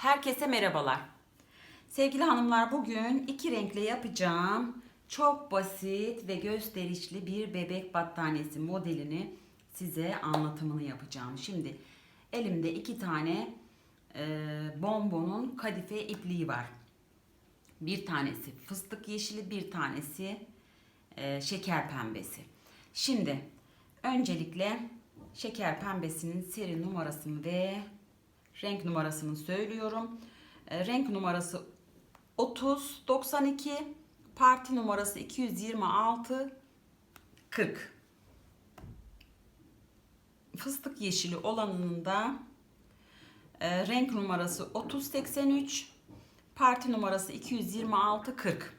Herkese merhabalar. Sevgili hanımlar bugün iki renkle yapacağım çok basit ve gösterişli bir bebek battaniyesi modelini size anlatımını yapacağım. Şimdi elimde iki tane e, bonbonun kadife ipliği var. Bir tanesi fıstık yeşili, bir tanesi e, şeker pembesi. Şimdi öncelikle şeker pembesinin seri numarasını ve renk numarasını söylüyorum. E, renk numarası 30 92 parti numarası 226 40 fıstık yeşili olanının da e, renk numarası 3083 parti numarası 226 40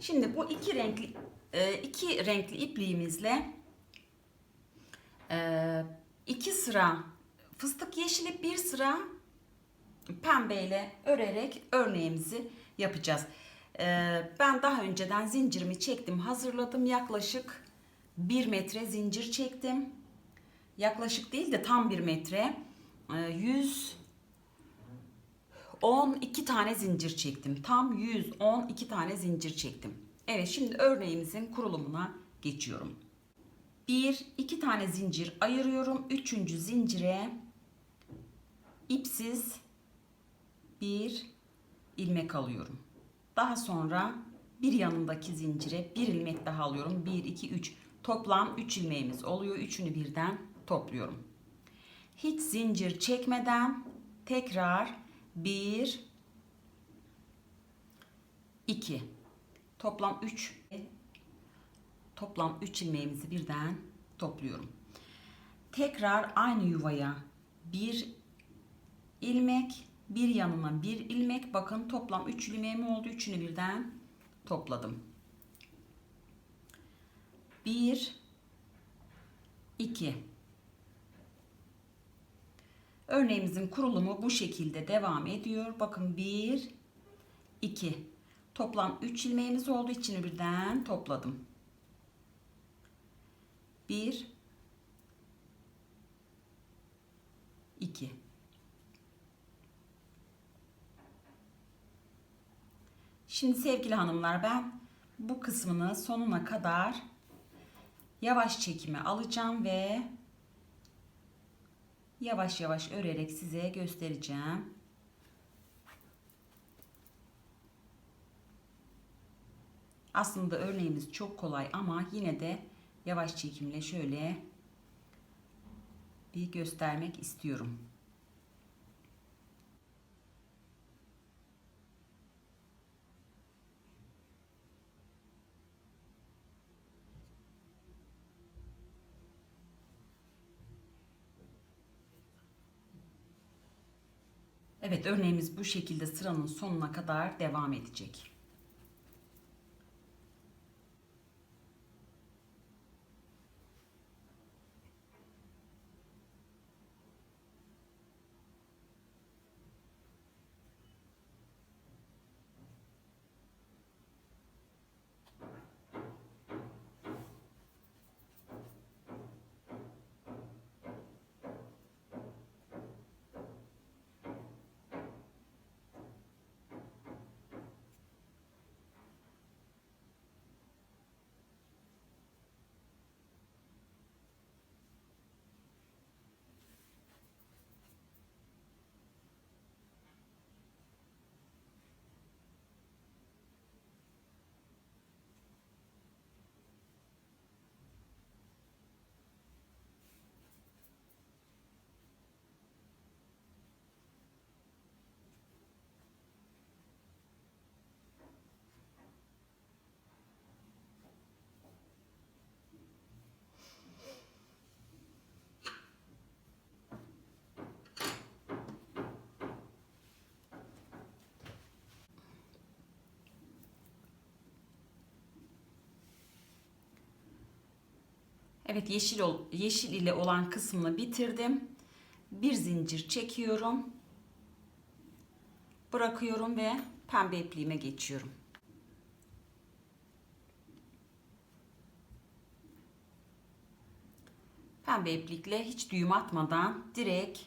şimdi bu iki renkli e, iki renkli ipliğimizle iki sıra fıstık yeşili bir sıra pembeyle örerek örneğimizi yapacağız. Ee, ben daha önceden zincirimi çektim, hazırladım. Yaklaşık 1 metre zincir çektim. Yaklaşık değil de tam 1 metre. Ee, 112 tane zincir çektim. Tam 112 tane zincir çektim. Evet şimdi örneğimizin kurulumuna geçiyorum. 1 2 tane zincir ayırıyorum. Üçüncü zincire ipsiz bir ilmek alıyorum. Daha sonra bir yanındaki zincire bir ilmek daha alıyorum. 1 2 3 toplam 3 ilmeğimiz oluyor. Üçünü birden topluyorum. Hiç zincir çekmeden tekrar 1 2 toplam 3 toplam 3 ilmeğimizi birden topluyorum. Tekrar aynı yuvaya bir ilmek bir yanına bir ilmek bakın toplam 3 ilmeğim oldu üçünü birden topladım. 1 2 örneğimizin kurulumu bu şekilde devam ediyor. Bakın 1 2 toplam 3 ilmeğimiz oldu içini birden topladım. 1 2 Şimdi sevgili hanımlar ben bu kısmını sonuna kadar yavaş çekime alacağım ve yavaş yavaş örerek size göstereceğim. Aslında örneğimiz çok kolay ama yine de yavaş çekimle şöyle bir göstermek istiyorum. Evet örneğimiz bu şekilde sıranın sonuna kadar devam edecek. Evet yeşil ol, yeşil ile olan kısmını bitirdim. Bir zincir çekiyorum. Bırakıyorum ve pembe ipliğime geçiyorum. Pembe iplikle hiç düğüm atmadan direkt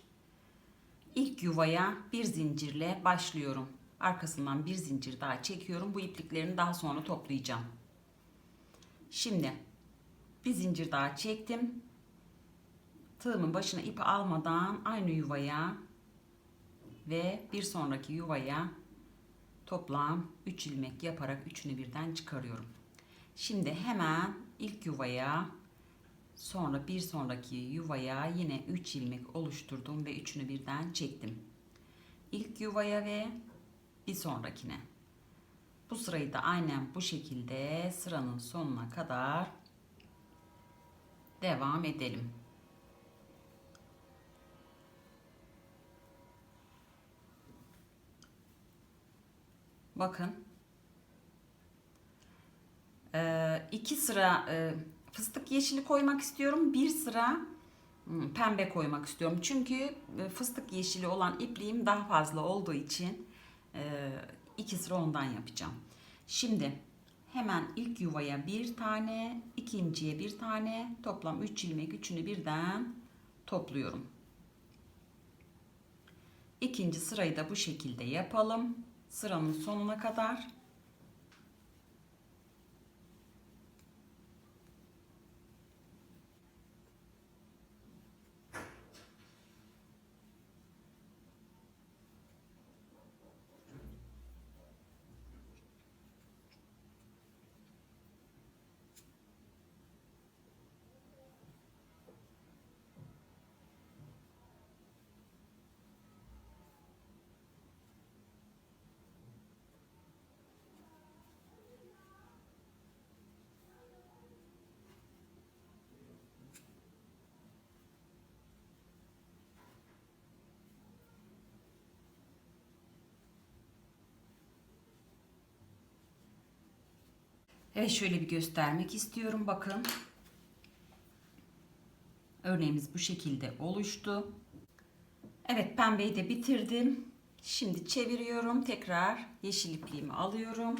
ilk yuvaya bir zincirle başlıyorum. Arkasından bir zincir daha çekiyorum. Bu ipliklerini daha sonra toplayacağım. Şimdi bir zincir daha çektim. Tığımın başına ip almadan aynı yuvaya ve bir sonraki yuvaya toplam 3 ilmek yaparak üçünü birden çıkarıyorum. Şimdi hemen ilk yuvaya sonra bir sonraki yuvaya yine 3 ilmek oluşturdum ve üçünü birden çektim. İlk yuvaya ve bir sonrakine. Bu sırayı da aynen bu şekilde sıranın sonuna kadar devam edelim. Bakın. Ee, iki sıra e, fıstık yeşili koymak istiyorum. Bir sıra hmm, pembe koymak istiyorum. Çünkü e, fıstık yeşili olan ipliğim daha fazla olduğu için e, iki sıra ondan yapacağım. Şimdi hemen ilk yuvaya bir tane, ikinciye bir tane, toplam 3 ilmek üçünü birden topluyorum. İkinci sırayı da bu şekilde yapalım. Sıranın sonuna kadar. Evet şöyle bir göstermek istiyorum. Bakın. Örneğimiz bu şekilde oluştu. Evet pembeyi de bitirdim. Şimdi çeviriyorum. Tekrar yeşil ipliğimi alıyorum.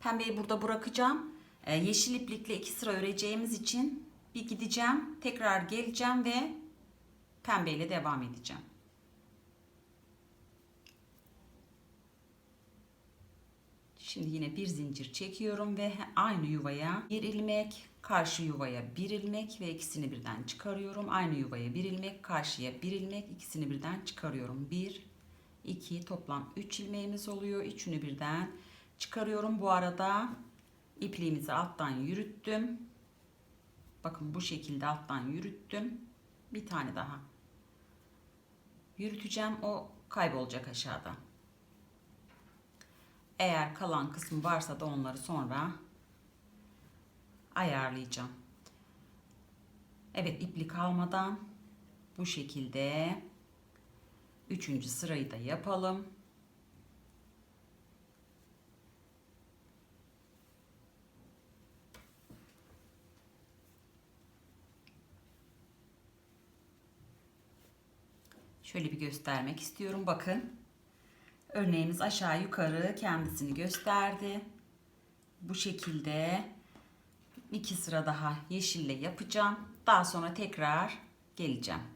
Pembeyi burada bırakacağım. Ee, yeşil iplikle iki sıra öreceğimiz için bir gideceğim. Tekrar geleceğim ve pembeyle devam edeceğim. Şimdi yine bir zincir çekiyorum ve aynı yuvaya bir ilmek, karşı yuvaya bir ilmek ve ikisini birden çıkarıyorum. Aynı yuvaya bir ilmek, karşıya bir ilmek, ikisini birden çıkarıyorum. Bir, iki, toplam üç ilmeğimiz oluyor. Üçünü birden çıkarıyorum. Bu arada ipliğimizi alttan yürüttüm. Bakın bu şekilde alttan yürüttüm. Bir tane daha yürüteceğim. O kaybolacak aşağıda. Eğer kalan kısmı varsa da onları sonra ayarlayacağım. Evet iplik almadan bu şekilde üçüncü sırayı da yapalım. Şöyle bir göstermek istiyorum. Bakın. Örneğimiz aşağı yukarı kendisini gösterdi. Bu şekilde iki sıra daha yeşille yapacağım. Daha sonra tekrar geleceğim.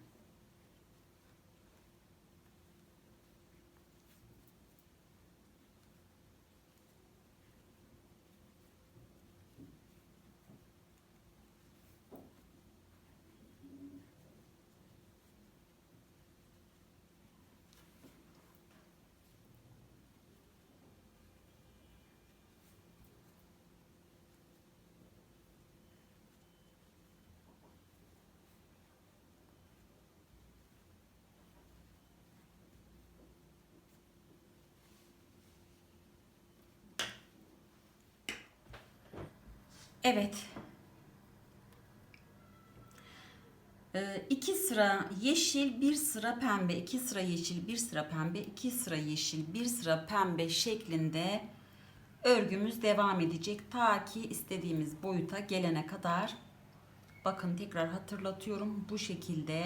Evet. Ee, iki sıra yeşil, bir sıra pembe, iki sıra yeşil, bir sıra pembe, iki sıra yeşil, bir sıra pembe şeklinde örgümüz devam edecek. Ta ki istediğimiz boyuta gelene kadar. Bakın tekrar hatırlatıyorum. Bu şekilde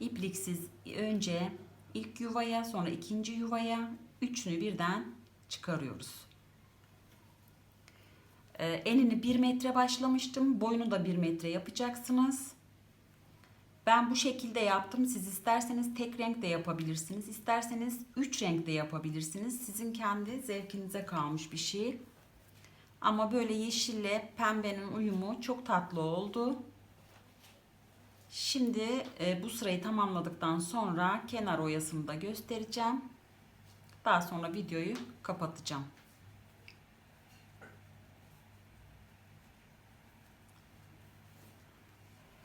ipliksiz önce ilk yuvaya sonra ikinci yuvaya üçünü birden çıkarıyoruz. Ee, enini 1 metre başlamıştım. Boyunu da 1 metre yapacaksınız. Ben bu şekilde yaptım. Siz isterseniz tek renk de yapabilirsiniz. İsterseniz 3 renk de yapabilirsiniz. Sizin kendi zevkinize kalmış bir şey. Ama böyle yeşille pembenin uyumu çok tatlı oldu. Şimdi e, bu sırayı tamamladıktan sonra kenar oyasını da göstereceğim. Daha sonra videoyu kapatacağım.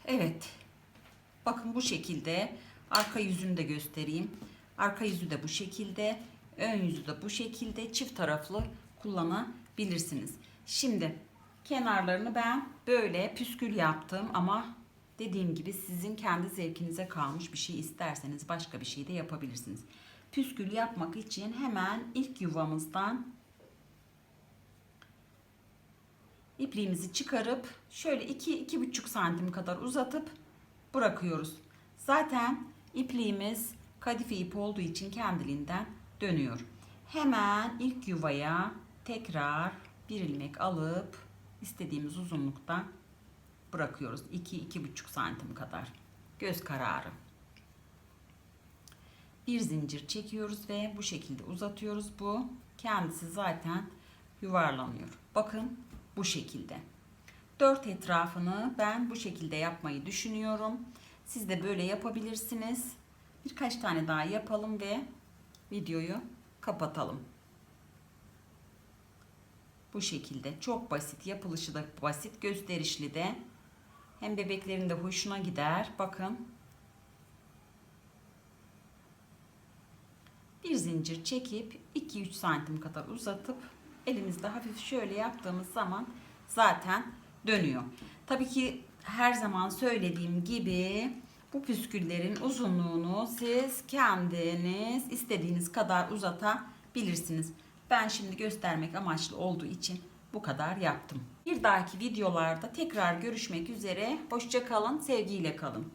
Evet. Bakın bu şekilde arka yüzünü de göstereyim. Arka yüzü de bu şekilde, ön yüzü de bu şekilde çift taraflı kullanabilirsiniz. Şimdi kenarlarını ben böyle püskül yaptım ama dediğim gibi sizin kendi zevkinize kalmış bir şey isterseniz başka bir şey de yapabilirsiniz. Püskül yapmak için hemen ilk yuvamızdan ipliğimizi çıkarıp şöyle 2-2,5 santim kadar uzatıp bırakıyoruz. Zaten ipliğimiz kadife ip olduğu için kendiliğinden dönüyor. Hemen ilk yuvaya tekrar bir ilmek alıp istediğimiz uzunlukta bırakıyoruz. 2-2,5 santim kadar. Göz kararı. Bir zincir çekiyoruz ve bu şekilde uzatıyoruz. Bu kendisi zaten yuvarlanıyor. Bakın bu şekilde. Dört etrafını ben bu şekilde yapmayı düşünüyorum. Siz de böyle yapabilirsiniz. Birkaç tane daha yapalım ve videoyu kapatalım. Bu şekilde çok basit yapılışı da basit gösterişli de hem bebeklerin de hoşuna gider. Bakın. Bir zincir çekip 2-3 santim kadar uzatıp elimizde hafif şöyle yaptığımız zaman zaten dönüyor. Tabii ki her zaman söylediğim gibi bu püsküllerin uzunluğunu siz kendiniz istediğiniz kadar uzatabilirsiniz. Ben şimdi göstermek amaçlı olduğu için bu kadar yaptım. Bir dahaki videolarda tekrar görüşmek üzere. Hoşça kalın, sevgiyle kalın.